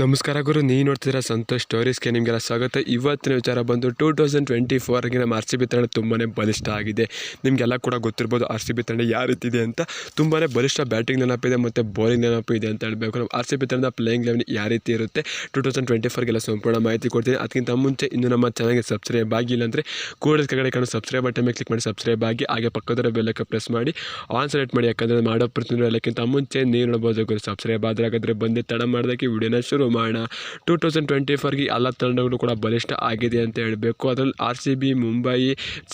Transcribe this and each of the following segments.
ನಮಸ್ಕಾರ ಗುರು, ನೀವು ನೋಡ್ತಿದ್ದೀರಾ ಸಂತೋಷ್ ಸ್ಟೋರೀಸ್ಗೆ ನಿಮಗೆಲ್ಲ ಸ್ವಾಗತ. ಇವತ್ತಿನ ವಿಚಾರ ಬಂದು ಟೂ ತೌಸಂಡ್ ಟ್ವೆಂಟಿ ಫೋರ್ಗೆ ನಮ್ಮ ಆರ್ ಸಿ ಬಿ ತಂಡ ತುಂಬಾ ಬಲಿಷ್ಠ ಆಗಿದೆ. ನಿಮಗೆಲ್ಲ ಕೂಡ ಗೊತ್ತಿರ್ಬೋದು ಆರ್ ಸಿ ಬಿ ತಂಡ ಯಾವ ರೀತಿ ಇದೆ ಅಂತ. ತುಂಬಾ ಬಲಿಷ್ಠ ಬ್ಯಾಟಿಂಗ್ ನೆನಪಿದೆ ಮತ್ತು ಬೌಲಿಂಗ್ ನೆನಪು ಇದೆ ಅಂತ ಹೇಳಬೇಕು. ನಮ್ಮ ಆರ್ ಸಿ ಬಿ ತಂಡದ ಪ್ಲೇಯಿಂಗ್ ಲೆವೆನ್ ಯಾವ ರೀತಿ ಇರುತ್ತೆ, ಟೂ ತೌಸಂಡ್ ಟ್ವೆಂಟಿ ಫೋರ್ಗೆಲ್ಲ ಸಂಪೂರ್ಣ ಮಾಹಿತಿ ಕೊಡ್ತೀನಿ. ಅದಕ್ಕಿಂತ ಮುಂಚೆ ಇನ್ನು ನಮ್ಮ ಚಾನಲ್ಗೆ ಸಬ್ಸ್ಕ್ರೈಬ್ ಆಗಿಲ್ಲ ಅಂದರೆ ಕೂಡಲೇ ಕೆಳಗಡೆ ಕಾಣೋ ಸಬ್ಸ್ಕ್ರೈಬ್ ಬಟನ್ ಮೇಲೆ ಕ್ಲಿಕ್ ಮಾಡಿ ಸಬ್ಸ್ಕ್ರೈಬ್ ಆಗಿ, ಹಾಗೆ ಪಕ್ಕದರ ಬೆಲ್ಲಕ್ಕೆ ಪ್ರೆಸ್ ಮಾಡಿ ಆನ್ ಸೆಲೆಕ್ಟ್ ಮಾಡಿ, ಯಾಕಂದರೆ ಮಾಡೋ ಪ್ರತಿನಿಧಿ ಎಲ್ಲಕ್ಕಿಂತ ಮುಂಚೆ ನೀರು ನೋಡ್ಬೋದು ಸಬ್ಸ್ಕ್ರೈಬ್ ಆದರೆ ಹಾಗಾದರೆ ಬಂದು ತಡ ಮಾಡೋದಕ್ಕೆ ವಿಡಿಯೋನ ಶುರು ಮಾಡೋಣ ಟೂ ತೌಸಂಡ್ ಟ್ವೆಂಟಿ ಫೋರ್ಗೆ ಎಲ್ಲ ತಂಡಗಳು ಕೂಡ ಬಲಿಷ್ಠ ಆಗಿದೆ ಅಂತ ಹೇಳಬೇಕು. ಅದರಲ್ಲಿ R C B Mumbai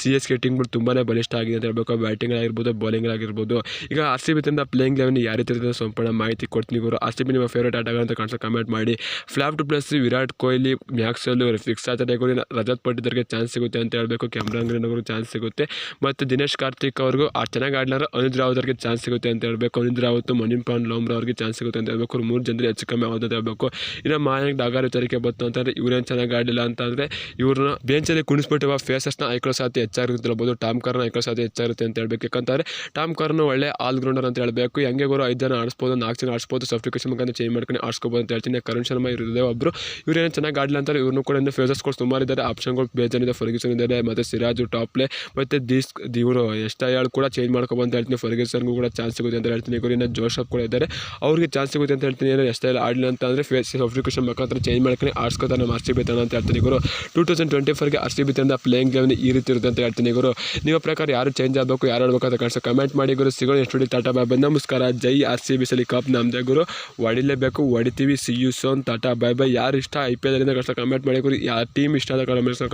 C S K ಟೀಮ್ಗಳು ತುಂಬಾ ಬಲಿಷ್ಠ ಆಗಿದೆ ಅಂತ ಹೇಳಬೇಕು. ಬ್ಯಾಟಿಂಗ್ ಆಗಿರ್ಬೋದು ಬೌಲಿಂಗ್ ಆಗಿರ್ಬೋದು. ಈಗ ಆರ್ ಸಿ ಬಿ ತಂಡ ಪ್ಲೇಯಿಂಗ್ ಲೆವೆನ್ ಯಾವ ರೀತಿ ಸಂಪೂರ್ಣ ಮಾಹಿತಿ ಕೊಡ್ತೀನಿ ಗುರು. ಆರ್ ಸಿ ಬಿ ನಿಮ್ಮ ಫೇವ್ರೇಟ್ ಆಟಗಾರ ಅಂತ ಕಾಣಿಸೋ ಕಮೆಂಟ್ ಮಾಡಿ. Flop two plus Virat Kohli Maxwell fix ಆದರೆ ರಜತ್ ಪಟ್ಟಿದ್ರಿಗೆ ಚಾನ್ಸ್ ಸಿಗುತ್ತೆ ಅಂತ ಹೇಳಬೇಕು. ಕ್ಯಾಮ್ರಾನ್ ಗ್ರೀನ್ ಚಾನ್ಸ್ ಸಿಗುತ್ತೆ. ಮತ್ತು ದಿನೇಶ್ ಕಾರ್ತಿಕ್ ಅವ್ರಿಗೂ ಆ ಚೆನ್ನಾಗಿ ಆಡ್ಲಾರ ಅನಿಲ್ ರಾವತ್ ಅವ್ರಿಗೆ ಚಾನ್ಸ್ ಸಿಗುತ್ತೆ ಅಂತ ಹೇಳಬೇಕು. ಅನಿಲ್ ರಾವತ್ ಮನಿನ್ ಪಾನ್ ಲೋಮ್ರಾ ಅವ್ರಿಗೆ ಚಾನ್ಸ್ ಸಿಗುತ್ತೆ ಅಂತ ಹೇಳ್ಬೇಕು. ಮೂರು ಜನರಿಗೆ ಹೆಚ್ಚು ಕಮ್ಮಿ ಹೇಳಬೇಕು ಹೇಳ್ಬೇಕು. ಇನ್ನು ಮಾಯಂಕ್ ಡಾಗಾರ್ ವಿಚಾರಕ್ಕೆ ಬಂತು ಅಂತಂದರೆ ಇವ್ರೇನು ಚೆನ್ನಾಗಿ ಆಡಲಿಲ್ಲ ಅಂತಂದರೆ ಇವ್ರನ್ನ ಬೆಂಚಲ್ಲಿ ಕುಣಿಸ್ಬಿಟ್ಟಿರುವ ಫೇಸಸ್ನ ಐಕೋ ಸಾಧ್ಯ ಹೆಚ್ಚಾಗಿರ್ತಿರ್ಬೋದು ಟಾಮ್ ಕಾರ್ನ ಐಕೋ ಸಾಧ್ಯ ಹೆಚ್ಚಾಗುತ್ತೆ ಅಂತ ಹೇಳ್ಬೇಕು. ಯಾಕಂತಾರೆ ಟಾಮ್ ಕಾರ್ನ ಒಳ್ಳೆ ಆಲ್ ಗ್ರೌಂಡರ್ ಅಂತ ಹೇಳಬೇಕು. ಹೆಂಗೆ ಗುರು ಐದು ಜನ ಆಡಿಸ್ಬೋದು, ನಾಲ್ಕು ಜನ ಆಡಿಸ್ಬೋದು ಸಬ್ಸ್ಟಿಕೇಶನ್ ಮುಖಾಂತರ ಚೇಂಜ್ ಮಾಡ್ಕೊಂಡು ಆಡಿಸ್ಕೋಬೋದು ಅಂತ ಹೇಳ್ತೀನಿ. ಕರುಣ್ ಶರ್ಮಾ ಇರೋದೇ ಒಬ್ಬರು ಇವ್ರೇನು ಚೆನ್ನಾಗಿ ಆಡಲಿಲ್ಲ ಅಂತಾರೆ ಇವ್ರನ್ನೂ ಕೂಡ ಇನ್ನು ಫೇಸಸ್ಗಳು ಸುಮಾರು ಇದ್ದಾರೆ. ಆಪ್ಷನ್ಗಳು ಬೇಜಾನಿದೆ ಫರ್ಗ್ಯೂಸನ್ ಇದ್ದಾರೆ, ಮತ್ತು ಸಿರಾಜು ಟಾಪ್ ಪ್ಲೇ ಮತ್ತು ದೀಸ್ ಇವರು ಎಷ್ಟು ಹೇಳಿ ಕೂಡ ಚೇಂಜ್ ಮಾಡ್ಕೊಬೋದು ಅಂತ ಹೇಳ್ತೀನಿ. ಫರ್ಗ್ಯೂಸನ್ಗೂ ಕೂಡ ಚಾನ್ಸ್ ಸಿಗುತ್ತೆ ಅಂತ ಹೇಳ್ತೀನಿ. ಇವರು ಇನ್ನು ಜೋಶಪ್ ಕೂಡ ಇದ್ದಾರೆ. ಅವ್ರಿಗೆ ಚಾನ್ಸ್ ಸಿಗುತ್ತೆ ಅಂತ ಹೇಳ್ತೀನಿ. ಏನೋ ಎಷ್ಟು ಆಡಲಿಲ್ಲ ಅಂತ ಫೇಸ್ ಸಬ್ಸ್ಟಿಕೇಶನ್ ಮುಖಾಂತರ ಚೇಂಜ್ ಮಾಡ್ಕೊಂಡು ಆಡ್ಸ್ಕೊತಾರೆ ನಮ್ಮ ಆರ್ ಸಿ ಬಿ ತಂಡ ಅಂತ ಹೇಳ್ತೀನಿ ಗುರು. ಟೂ ತೌಸಂಡ್ ಟ್ವೆಂಟಿ ಫೋರ್ಗೆ ಆರ್ ಸಿ ಬಿ ತಂಡ ಪ್ಲೇಯಿಂಗ್ ಲೆವೆನ್ ಈ ರೀತಿ ಇರುತ್ತೆ ಅಂತ ಹೇಳ್ತೀನಿ ಗುರು. ನಿಮ್ಮ ಪ್ರಕಾರ ಯಾರು ಚೇಂಜ್ ಆಗಬೇಕು, ಯಾರು ಆಡಬೇಕು ಅಂತ ಕಾಣಿಸೋ ಕಮೆಂಟ್ ಮಾಡಿ ಗುರು. ಸಿಗೋ ಎಷ್ಟು ಟಾಟಾ ಬಾಯ್ ಬಾಯ್ ನಮಸ್ಕಾರ. ಜೈ ಆರ್ ಸಿ ಬಿ ಸಲಿ ಕಪ್ ನಮ್ಮದೇ ಗುರು. ಹೊಡಿಲೇಬೇಕು ಹೊಡಿತೀವಿ see you soon tata bye bye. ಯಾರು ಇಷ್ಟ ಐ ಪಿ ಎಲ್ ಕಷ್ಟ ಕಮೆಂಟ್ ಮಾಡಿ ಗುರು. ಯಾರು ಟೀಮ್ ಇಷ್ಟ ಆದ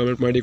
ಕಮೆಂಟ್ ಮಾಡಿ